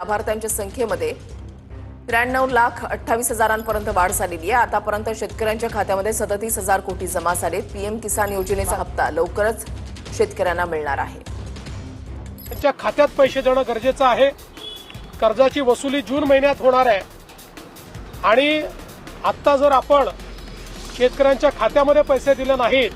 लाभार्थ्यांच्या संख्येमध्ये त्र्याण्णव लाख अठ्ठावीस हजारांपर्यंत वाढ झालेली आहे. आतापर्यंत शेतकऱ्यांच्या खात्यामध्ये सदतीस हजार कोटी जमा झाले. पीएम किसान योजनेचा हप्ता लवकरच शेतकऱ्यांना मिळणार आहे. त्यांच्या खात्यात पैसे देणं गरजेचं आहे. कर्जाची वसुली जून महिन्यात होणार आहे. आणि आत्ता जर आपण शेतकऱ्यांच्या खात्यामध्ये पैसे दिले नाहीत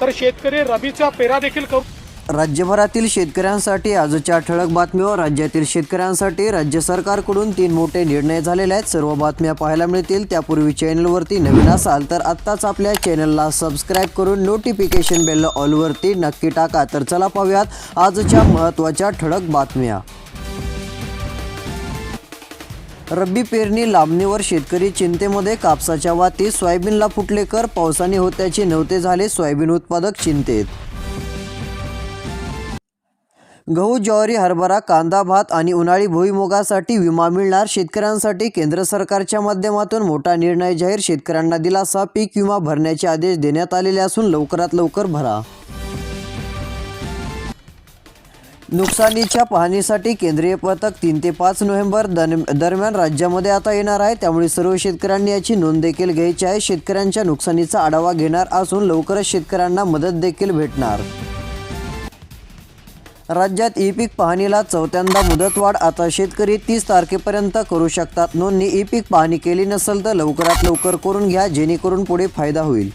तर शेतकरी रबीच्या पेरा देखील करू राज्यभरातील शेतकऱ्यांसाठी आजच्या ठळक बातमीवर राज्यातील शेतकऱ्यांसाठी राज्य सरकारकडून तीन मोठे निर्णय झालेले आहेत. सर्व बातम्या पाहायला मिळतील. त्यापूर्वी चॅनलवरती नवीन असाल तर आत्ताच आपल्या चॅनलला सबस्क्राईब करून नोटिफिकेशन बेल ऑलवरती नक्की टाका. तर चला पाहूयात आजच्या महत्त्वाच्या ठळक बातम्या. रब्बी पेरणी लांबणीवर शेतकरी चिंतेमध्ये कापसाच्या वाती सोयाबीनला फुटले कर पावसाने होत्याचे नव्हते झाले सोयाबीन उत्पादक चिंतेत. गहू ज्वारी हरभरा कांदा भात आणि उन्हाळी भुईमुगासाठी विमा मिळणार शेतकऱ्यांसाठी. केंद्र सरकारच्या माध्यमातून मोठा निर्णय जाहीर. शेतकऱ्यांना दिलासा पीक विमा भरण्याचे आदेश देण्यात आलेले असून लवकरात लवकर भरा. नुकसानीच्या पाहणीसाठी केंद्रीय पथक तीन ते पाच नोव्हेंबर दरम्यान राज्यामध्ये आता येणार आहे. त्यामुळे सर्व शेतकऱ्यांनी याची नोंद देखील घ्यायची आहे. शेतकऱ्यांच्या नुकसानीचा आढावा घेणार असून लवकरच शेतकऱ्यांना मदत देखील भेटणार. राज्यात ई पीक पाहणीला चौथ्यांदा मुदतवाढ आता शेतकरी तीस तारखेपर्यंत करू शकतात. नोंदणी ई पीक पाहणी केली नसेल तर लवकरात लवकर करून घ्या जेणेकरून पुढे फायदा होईल.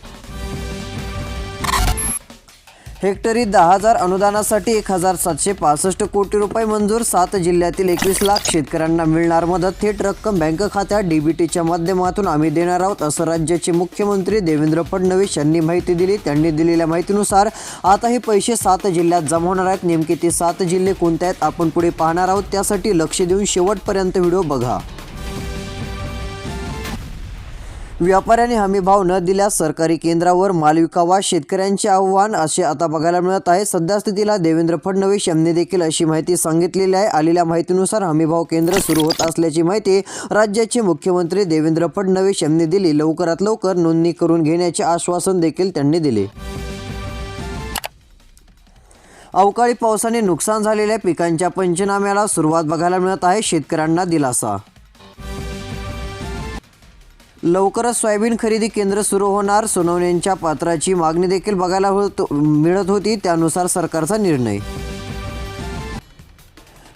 हेक्टरी दहा हजार अनुदानासाठी एक हजार सातशे पासष्ट कोटी रुपये मंजूर. सात जिल्ह्यातील एकवीस लाख शेतकऱ्यांना मिळणार मदत. थेट रक्कम बँक खात्यात डीबीटीच्या माध्यमातून आम्ही देणार आहोत असं राज्याचे मुख्यमंत्री देवेंद्र फडणवीस यांनी माहिती दिली. त्यांनी दिलेल्या माहितीनुसार आता हे पैसे सात जिल्ह्यात जमा होणार आहेत. नेमके ते सात जिल्हे कोणते आहेत आपण पुढे पाहणार आहोत. त्यासाठी लक्ष देऊन शेवटपर्यंत व्हिडिओ बघा. व्यापाऱ्यांनी हमी भाव न दिल्यास सरकारी केंद्रावर माल विकावा शेतकऱ्यांचे आव्हान असे आता बघायला मिळत आहे. सध्या स्थितीला देवेंद्र फडणवीस यांनी देखील अशी माहिती सांगितलेली आहे. आलेल्या माहितीनुसार हमीभाव केंद्र सुरू होत असल्याची माहिती राज्याचे मुख्यमंत्री देवेंद्र फडणवीस यांनी दिली. लवकरात लवकर नोंदणी करून घेण्याचे आश्वासन देखील त्यांनी दिले. अवकाळी पावसाने नुकसान झालेल्या पिकांच्या पंचनाम्याला सुरुवात बघायला मिळत आहे. शेतकऱ्यांना दिलासा लवकरच सोयाबीन खरेदी केंद्र सुरू होणार. सोनवण्यांच्या पात्राची मागणी देखील बघायला होत मिळत होती त्यानुसार सरकारचा निर्णय.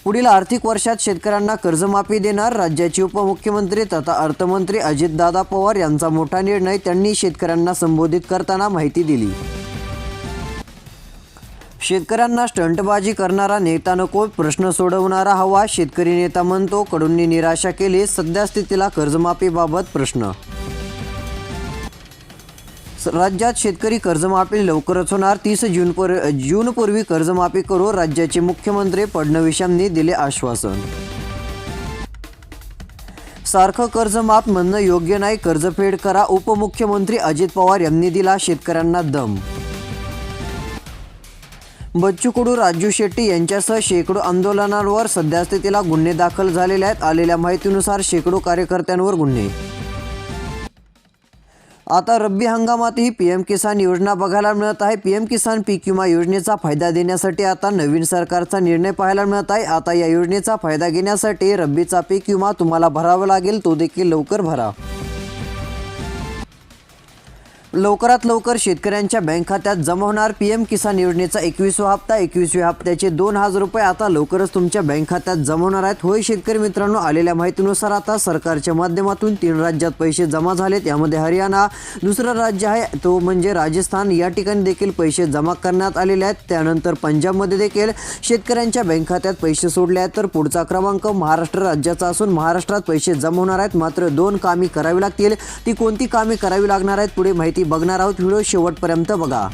पुढील आर्थिक वर्षात शेतकऱ्यांना कर्जमाफी देणार राज्याचे उपमुख्यमंत्री तथा अर्थमंत्री अजितदादा पवार यांचा मोठा निर्णय त्यांनी शेतकऱ्यांना संबोधित करताना माहिती दिली. शेतकऱ्यांना स्टंटबाजी करणारा नेता नको प्रश्न सोडवणारा हवा शेतकरी नेता म्हणतो कडूंनी निराशा केली सध्या स्थितीला कर्जमाफीबाबत प्रश्न. राज्यात शेतकरी कर्जमाफी लवकरच होणार तीस जूनपूर जूनपूर्वी कर्जमाफी करू राज्याचे मुख्यमंत्री फडणवीस यांनी दिले आश्वासन. सारखं कर्जमाफ म्हणणं योग्य नाही कर्जफेड करा उपमुख्यमंत्री अजित पवार यांनी दिला शेतकऱ्यांना दम. बच्चू कडू राजू शेट्टी यांच्यासह शेकडो आंदोलनांवर सध्यास्थितीला गुन्हे दाखल झालेले आहेत. आलेल्या माहितीनुसार शेकडो कार्यकर्त्यांवर गुन्हे. आता रब्बी हंगामातही पीएम किसान योजना बघायला मिळत आहे. पीएम किसान पीक विमा योजनेचा फायदा देण्यासाठी आता नवीन सरकारचा निर्णय पाहायला मिळत आहे. आता या योजनेचा फायदा घेण्यासाठी रब्बीचा पीक विमा तुम्हाला भरावा लागेल. तो देखील लवकर भरा. लवकरात लवकर शेतकऱ्यांच्या बँक खात्यात जमा होणार पीएम किसान योजनेचा एकवीसवा हप्ता. एकवीसव्या हप्त्याचे दोन हजार रुपये आता लवकरच तुमच्या बँक खात्यात जमा होणार आहेत. होय शेतकरी मित्रांनो आलेल्या माहितीनुसार आता सरकारच्या माध्यमातून तीन राज्यात पैसे जमा झालेत. यामध्ये हरियाणा दुसरं राज्य आहे तो म्हणजे राजस्थान. या ठिकाणी देखील पैसे जमा करण्यात आलेले आहेत. त्यानंतर पंजाबमध्ये देखील शेतकऱ्यांच्या बँक खात्यात पैसे सोडले आहेत. तर पुढचा क्रमांक महाराष्ट्र राज्याचा असून महाराष्ट्रात पैसे जमा होणार आहेत. मात्र दोन कामी करावी लागतील. ती कोणती कामे करावी लागणार आहेत पुढे माहिती बघणार आहोत व्हिडिओ शेवटपर्यंत बघा.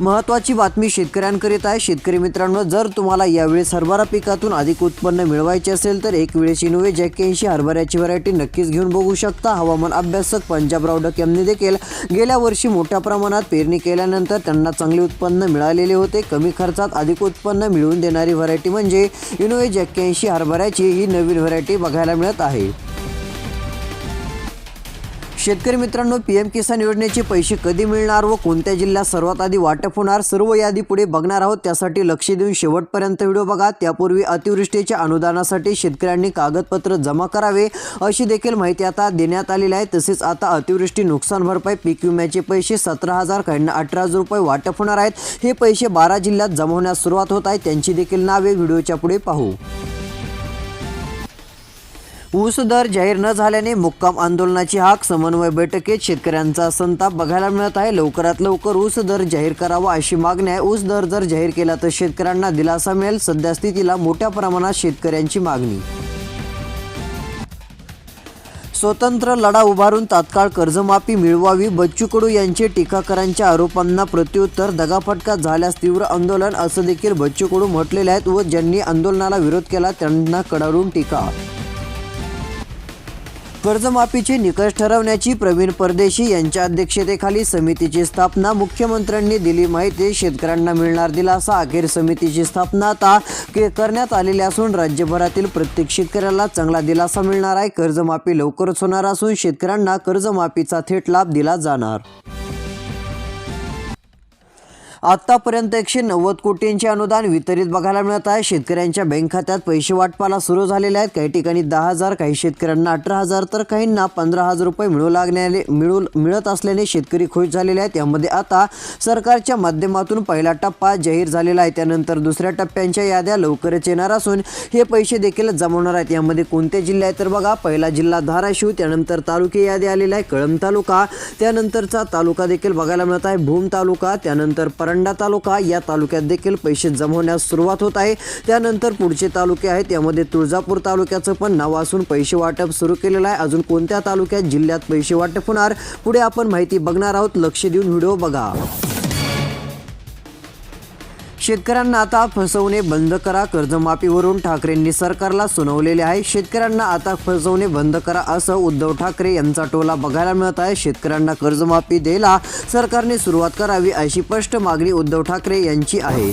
महत्त्वाची बातमी शेतकऱ्यांकरिता आहे. शेतकरी मित्रांनो जर तुम्हाला यावेळेस हरभरा पिकातून अधिक उत्पन्न मिळवायचे असेल तर एक वेळेस इनोवे जॅक्याऐंशी हरभऱ्याची व्हरायटी नक्कीच घेऊन बघू शकता. हवामान अभ्यासक पंजाबराव डक यांनी देखील गेल्या वर्षी मोठ्या प्रमाणात पेरणी केल्यानंतर त्यांना चांगले उत्पन्न मिळालेले होते. कमी खर्चात अधिक उत्पन्न मिळवून देणारी व्हरायटी म्हणजे इनोवे जॅक्याऐंशी हरभऱ्याची ही नवीन व्हरायटी बघायला मिळत आहे. शेतकरी मित्रांनो पी एम किसान योजनेचे पैसे कधी मिळणार व कोणत्या जिल्ह्यात सर्वात आधी वाटप होणार सर्व यादी पुढे बघणार आहोत. त्यासाठी लक्ष देऊन शेवटपर्यंत व्हिडिओ बघा. त्यापूर्वी अतिवृष्टीच्या अनुदानासाठी शेतकऱ्यांनी कागदपत्र जमा करावे अशी देखील माहिती आता देण्यात आलेली आहे. तसेच आता अतिवृष्टी नुकसान भरपाई पीक विम्याचे पैसे सतरा हजार काहींना अठरा हजार रुपये वाटप होणार आहेत. हे पैसे बारा जिल्ह्यात जमवण्यास सुरुवात होत आहे. त्यांची देखील नावे व्हिडिओच्या पुढे पाहू. ऊस दर जाहीर न झाल्याने मुक्काम आंदोलनाची हाक समन्वय बैठकीत शेतकऱ्यांचा संताप बघायला मिळत आहे. लवकरात लवकर ऊस दर जाहीर करावा अशी मागणी आहे. ऊस दर जर जाहीर केला तर शेतकऱ्यांना दिलासा मिळेल. सध्या स्थितीला मोठ्या प्रमाणात शेतकऱ्यांची मागणी. स्वतंत्र लढा उभारून तात्काळ कर्जमाफी मिळवावी बच्चू कडू यांचे टीकाकरांच्या आरोपांना प्रत्युत्तर दगाफटका झाल्यास तीव्र आंदोलन असं देखील बच्चू कडू म्हटलेले आहेत व ज्यांनी आंदोलनाला विरोध केला त्यांना कडाडून टीका. कर्जमाफीचे निकष ठरवण्याची प्रवीण परदेशी यांच्या अध्यक्षतेखाली समितीची स्थापना. मुख्यमंत्र्यांनी दिली माहिती शेतकऱ्यांना मिळणार दिलासा. अखेर समितीची स्थापना आता के- करण्यात आलेली असून राज्यभरातील प्रत्येक शेतकऱ्याला चांगला दिलासा मिळणार आहे. कर्जमाफी लवकरच होणार असून शेतकऱ्यांना कर्जमाफीचा थेट लाभ दिला जाणार. आतापर्यंत एकशे नव्वद कोटींचे अनुदान वितरित बघायला मिळत आहे. शेतकऱ्यांच्या बँक खात्यात पैसे वाटपाला सुरू झालेले आहेत. काही ठिकाणी दहा हजार काही शेतकऱ्यांना अठरा हजार तर काहींना पंधरा हजार रुपये मिळू लागण्याने मिळू मिळत असल्याने शेतकरी खुश झालेले आहेत. यामध्ये आता सरकारच्या माध्यमातून पहिला टप्पा जाहीर झालेला आहे. त्यानंतर दुसऱ्या टप्प्यांच्या याद्या लवकरच येणार असून हे पैसे देखील जमवणार आहेत. यामध्ये कोणते जिल्हे आहेत तर बघा पहिला जिल्हा धाराशिव त्यानंतर तालुके यादी आलेला आहे कळंब तालुका. त्यानंतरचा तालुका देखील बघायला मिळत आहे. भूम तालुका त्यानंतर पर परंडा तालुका या तालुक्यात देखील पैसे जमा होण्यास सुरुवात होत आहे. त्यानंतर पुढचे तालुके आहेत यामध्ये तुळजापूर तालुक्याचं पण नाव असून पैसे वाटप सुरू केलेलं आहे. अजून कोणत्या तालुक्यात जिल्ह्यात पैसे वाटप होणार पुढे आपण माहिती बघणार आहोत. लक्ष देऊन व्हिडिओ बघा. शेतकऱ्यांना आता फसवणे बंद करा कर्जमाफीवरून ठाकरेंनी सरकारला सुनावलेले आहे. शेतकऱ्यांना आता फसवणे बंद करा असं उद्धव ठाकरे यांचा टोला बघायला मिळत आहे. शेतकऱ्यांना कर्जमाफी द्यायला सरकारने सुरुवात करावी अशी स्पष्ट मागणी उद्धव ठाकरे यांची आहे.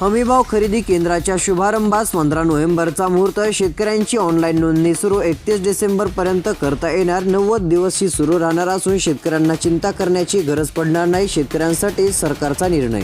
हमीभाव खरेदी केंद्राच्या शुभारंभास पंधरा नोव्हेंबरचा मुहूर्त. शेतकऱ्यांची ऑनलाईन नोंदणी सुरू. एकतीस डिसेंबरपर्यंत करता येणार नव्वद दिवस ही सुरू राहणार असून शेतकऱ्यांना चिंता करण्याची गरज पडणार नाही. शेतकऱ्यांसाठी सरकारचा निर्णय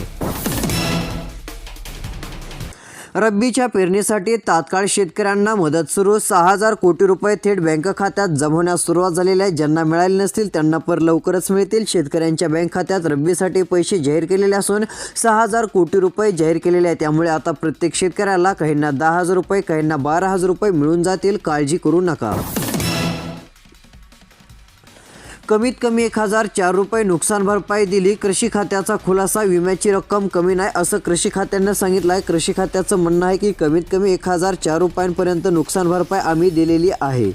रब्बीच्या पेरणीसाठी तात्काळ शेतकऱ्यांना मदत सुरू. सहा हजार कोटी रुपये थेट बँक खात्यात जमवण्यास सुरुवात झालेली आहे. ज्यांना मिळाले नसतील त्यांना पर लवकरच मिळतील. शेतकऱ्यांच्या बँक खात्यात रब्बीसाठी पैसे जाहीर केलेले असून सहा हजार कोटी रुपये जाहीर केलेले आहेत. त्यामुळे आता प्रत्येक शेतकऱ्याला काहींना दहा हजार रुपये काहींना बारा हजार रुपये मिळून जातील. काळजी करू नका. कमीत कमी एक हजार चार रुपये नुकसान भरपाई दिली. कृषी खात्याचा खुलासा विम्याची रक्कम कमी नाही असं कृषी खात्यानं सांगितलं आहे कृषी खात्याचं म्हणणं आहे की कमीत कमी एक हजार चार रुपयांपर्यंत नुकसान भरपाई आम्ही दिलेली आहे.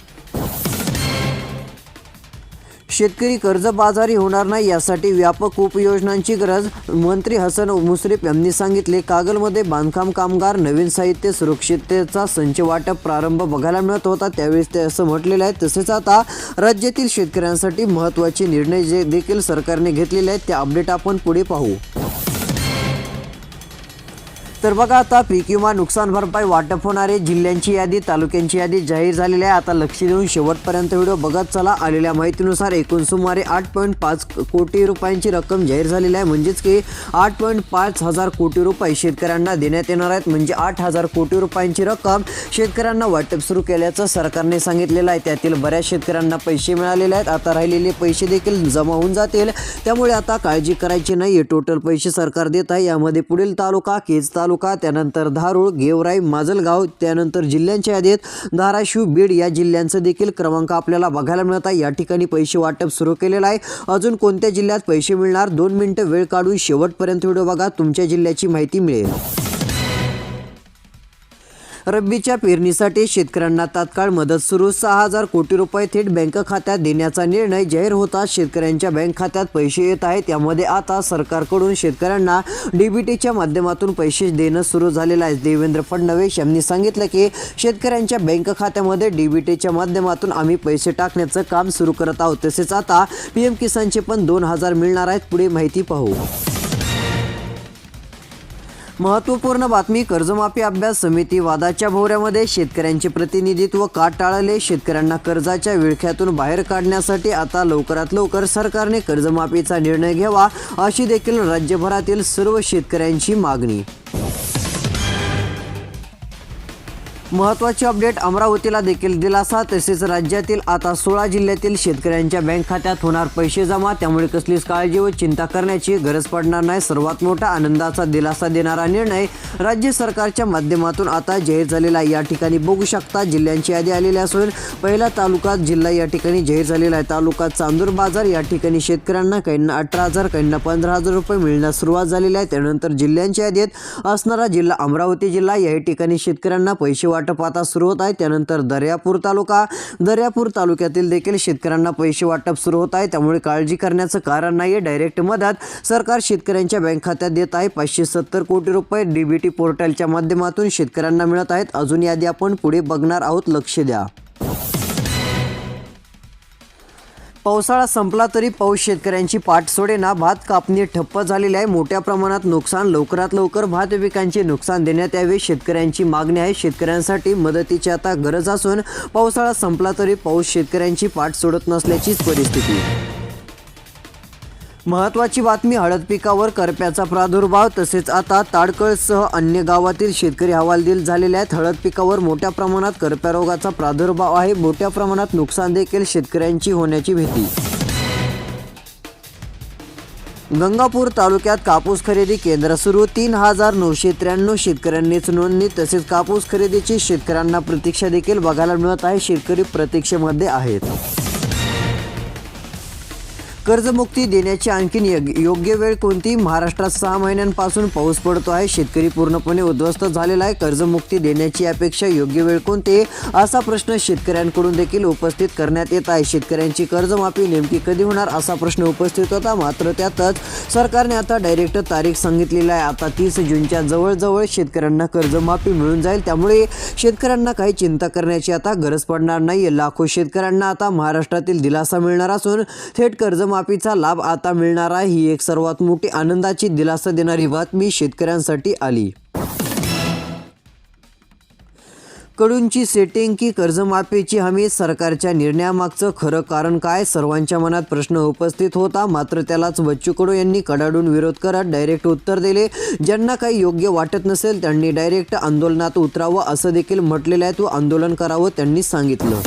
शेतकरी कर्जबाजारी होणार नाही यासाठी व्यापक उपयोजनांची गरज मंत्री हसन मुश्रीफ यांनी सांगितले. कागलमध्ये बांधकाम कामगार नवीन साहित्य सुरक्षिततेचा संच वाटप प्रारंभ बघायला मिळत होता. त्यावेळेस ते असं म्हटलेलं आहे. तसेच आता राज्यातील शेतकऱ्यांसाठी महत्त्वाचे निर्णय जे देखील सरकारने घेतलेले आहेत ते अपडेट आपण पुढे पाहू. तर बघा आता पीक विमा नुकसान भरपाई वाटप होणारे जिल्ह्यांची यादी तालुक्यांची यादी जाहीर झालेली आहे. आता लक्ष देऊन शेवटपर्यंत व्हिडिओ बघत चला. आलेल्या माहितीनुसार एकूण सुमारे आठ पॉईंट पाच कोटी रुपयांची रक्कम जाहीर झालेली आहे. म्हणजेच की आठ पॉईंट पाच हजार कोटी रुपये शेतकऱ्यांना देण्यात येणार आहेत. म्हणजे आठ हजार कोटी रुपयांची रक्कम शेतकऱ्यांना वाटप सुरू केल्याचं सरकारने सांगितलेलं आहे. त्यातील बऱ्याच शेतकऱ्यांना पैसे मिळालेले आहेत. आता राहिलेले पैसे देखील जमा होऊन जातील. त्यामुळे आता काळजी करायची नाही. टोटल पैसे सरकार देत आहे. यामध्ये पुढील तालुका केज तालुका तालुका त्यानंतर धारूळ गेवराई माजलगाव त्यानंतर जिल्ह्यांच्या यादीत धाराशिव बीड या जिल्ह्यांचं देखील क्रमांक आपल्याला बघायला मिळत आहे. या ठिकाणी पैसे वाटप सुरू केलेलं आहे. अजून कोणत्या जिल्ह्यात पैसे मिळणार? दोन मिनिटं वेळ काढून शेवटपर्यंत व्हिडिओ बघा. तुमच्या जिल्ह्याची माहिती मिळेल. रब्बीच्या पेरणीसाठी शेतकऱ्यांना तात्काळ मदत सुरू. सहा हजार कोटी रुपये थेट बँक खात्यात देण्याचा निर्णय जाहीर होता. शेतकऱ्यांच्या बँक खात्यात पैसे येत आहेत. त्यामध्ये आता सरकारकडून शेतकऱ्यांना डीबीटीच्या माध्यमातून पैसे देणं सुरू झालेलं आहे. देवेंद्र फडणवीस यांनी सांगितलं की शेतकऱ्यांच्या बँक खात्यामध्ये डीबीटीच्या माध्यमातून आम्ही पैसे टाकण्याचं काम सुरू करत आहोत. तसेच आता पी एम किसानचे पण दोन हजार मिळणार आहेत. पुढे माहिती पाहू. महत्त्वपूर्ण बातमी कर्जमाफी अभ्यास समिती वादाच्या भोवऱ्यामध्ये शेतकऱ्यांचे प्रतिनिधित्व का टाळले? शेतकऱ्यांना कर्जाच्या विळख्यातून बाहेर काढण्यासाठी आता लवकरात लवकर सरकारने कर्जमाफीचा निर्णय घ्यावा अशी देखील राज्यभरातील सर्व शेतकऱ्यांची मागणी. महत्त्वाची अपडेट अमरावतीला देखील दिलासा तसेच राज्यातील आता सोळा जिल्ह्यातील शेतकऱ्यांच्या बँक खात्यात होणार पैसे जमा. त्यामुळे कसलीच काळजी व चिंता करण्याची गरज पडणार नाही. सर्वात मोठा आनंदाचा दिलासा देणारा निर्णय राज्य सरकारच्या माध्यमातून आता जाहीर झालेला आहे. या ठिकाणी बघू शकता जिल्ह्यांची यादी आलेली असून पहिला तालुका जिल्हा या ठिकाणी जाहीर झालेला आहे. तालुका चांदूर बाजार या ठिकाणी शेतकऱ्यांना काहींना अठरा हजार काहींना पंधरा हजार रुपये मिळण्यास सुरुवात झालेली आहे. त्यानंतर जिल्ह्यांच्या यादीत असणारा जिल्हा अमरावती जिल्हा या ठिकाणी शेतकऱ्यांना पैसे वाटप आता सुरू होत आहे. त्यानंतर दर्यापूर तालुका दर्यापूर तालुक्यातील देखील शेतकऱ्यांना पैसे वाटप सुरू होत आहे. त्यामुळे काळजी करण्याचं कारण नाही आहे डायरेक्ट मदत सरकार शेतकऱ्यांच्या बँक खात्यात देत आहे. पाचशे सत्तर कोटी रुपये डीबीटी पोर्टलच्या माध्यमातून शेतकऱ्यांना मिळत आहेत. अजून यादी आपण पुढे बघणार आहोत. लक्ष द्या. पावसाळा संपला तरी पाऊस शेतकऱ्यांची पाठ सोडेना भात कापणी ठप्प झालेली आहे. मोठ्या प्रमाणात नुकसान लवकरात लवकर भात पिकांचे नुकसान देण्यात यावे. शेतकऱ्यांची मागणी आहे. शेतकऱ्यांसाठी मदतीची आता गरज असून पावसाळा संपला तरी पाऊस शेतकऱ्यांची पाठ सोडत नसल्याचीच परिस्थिती महत्त्वाची बातमी हळद पिकावर करप्याचा प्रादुर्भाव तसेच आता ताडकळसह अन्य गावातील शेतकरी हवालदिल झालेले आहेत. हळद पिकावर मोठ्या प्रमाणात करप्या रोगाचा प्रादुर्भाव आहे. मोठ्या प्रमाणात नुकसान देखील शेतकऱ्यांची होण्याची भीती. गंगापूर तालुक्यात कापूस खरेदी केंद्र सुरू. तीन हजार नऊशे त्र्याण्णव शेतकऱ्यांनीच नोंदणी तसेच कापूस खरेदीची शेतकऱ्यांना प्रतीक्षा देखील बघायला मिळत आहे. शेतकरी प्रतीक्षेमध्ये आहेत. कर्जमुक्ती देण्याची आणखीन योग्य वेळ कोणती? महाराष्ट्रात सहा महिन्यांपासून पाऊस पडतो आहे. शेतकरी पूर्णपणे उद्ध्वस्त झालेला आहे. कर्जमुक्ती देण्याची अपेक्षा योग्य वेळ कोणती असा प्रश्न शेतकऱ्यांकडून देखील उपस्थित करण्यात येत आहे. शेतकऱ्यांची कर्जमाफी नेमकी कधी होणार? असा प्रश्न उपस्थित होता. मात्र त्यातच सरकारने आता डायरेक्ट तारीख सांगितलेली आहे. आता तीस जूनच्या जवळजवळ शेतकऱ्यांना कर्जमाफी मिळून जाईल. त्यामुळे शेतकऱ्यांना काही चिंता करण्याची आता गरज पडणार नाही लाखो शेतकऱ्यांना आता महाराष्ट्रातील दिलासा मिळणार असून थेट कर्जमाफीचा लाभ आता मिळणार आहे. ही एक सर्वात मोठी आनंदाची दिलासा देणारी बातमी शेतकऱ्यांसाठी आली. कडूंची सेटिंग की कर्जमाफीची हमी सरकारच्या निर्णयामागचं खरं कारण काय? सर्वांच्या मनात प्रश्न उपस्थित होता. मात्र त्यालाच बच्चू कडू यांनी कडाडून विरोध करत डायरेक्ट उत्तर दिले. ज्यांना काही योग्य वाटत नसेल त्यांनी डायरेक्ट आंदोलनात उतरावं असं देखील म्हटलेलं आहे. तो आंदोलन करावं त्यांनी सांगितलं.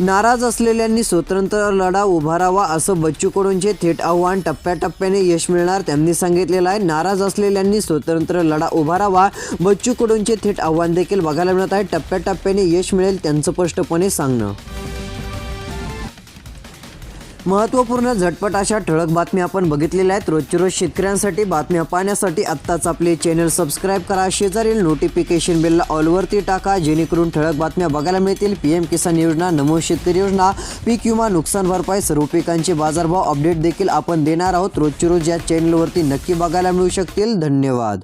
नाराज असलेल्यांनी स्वतंत्र लढा उभारावा असं बच्चू कडूंचे थेट आव्हान टप्प्याटप्प्याने यश मिळणार त्यांनी सांगितलेलं आहे. नाराज असलेल्यांनी स्वतंत्र लढा उभारावा बच्चू कडूंचे थेट आव्हान देखील बघायला मिळत आहे. टप्प्याटप्प्याने यश मिळेल त्यांचं स्पष्टपणे सांगणं. महत्त्वपूर्ण झटपट अशा ठळक बातम्या आपण बघितलेल्या आहेत. रोजच्या रोज शेतकऱ्यांसाठी बातम्या पाहण्यासाठी आत्ताच आपले चॅनल सबस्क्राईब करा. शेजारील नोटिफिकेशन बेलला ऑलवरती टाका जेणेकरून ठळक बातम्या बघायला मिळतील. पी एम किसान योजना नमो शेतकरी योजना पीक विमा नुकसान भरपाई सर्व पिकांचे बाजारभाव अपडेट देखील आपण देणार आहोत. रोजच्या रोज या चॅनलवरती नक्की बघायला मिळू शकतील. धन्यवाद.